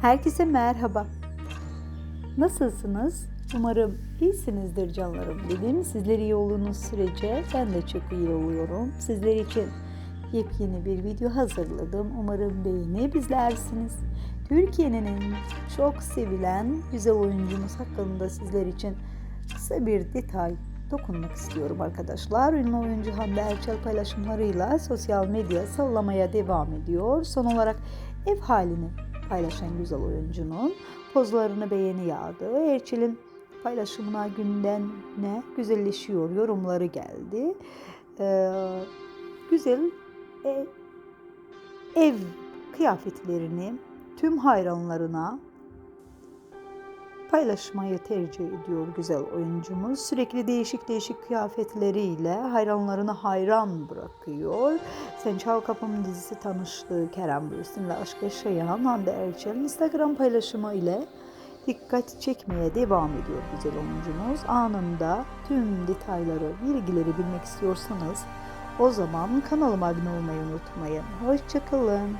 Herkese merhaba. Nasılsınız? Umarım iyisinizdir canlarım. Dedim sizler iyi olduğunuz sürece ben de çok iyi oluyorum. Sizler için yepyeni bir video hazırladım. Umarım beğenip izlersiniz. Türkiye'nin en çok sevilen güzel oyuncumuz hakkında sizler için kısa bir detay dokunmak istiyorum arkadaşlar. Ünlü oyuncu Hande Erçel paylaşımlarıyla sosyal medya sallamaya devam ediyor. Son olarak ev halini paylaşan güzel oyuncunun pozlarını beğeni yağdı. Erçel'in paylaşımına günden ne güzelleşiyor yorumları geldi. Ee, güzel e, ev kıyafetlerini tüm hayranlarına paylaşmayı tercih ediyor güzel oyuncumuz. Sürekli değişik değişik kıyafetleriyle hayranlarını hayran bırakıyor. Sen Çal Kapım dizisi tanıştığı Kerem Bürsin'le aşk yaşayan Hande Erçel Instagram paylaşımı ile dikkat çekmeye devam ediyor güzel oyuncumuz. Anında tüm detayları, bilgileri bilmek istiyorsanız o zaman kanalıma abone olmayı unutmayın. Hoşçakalın.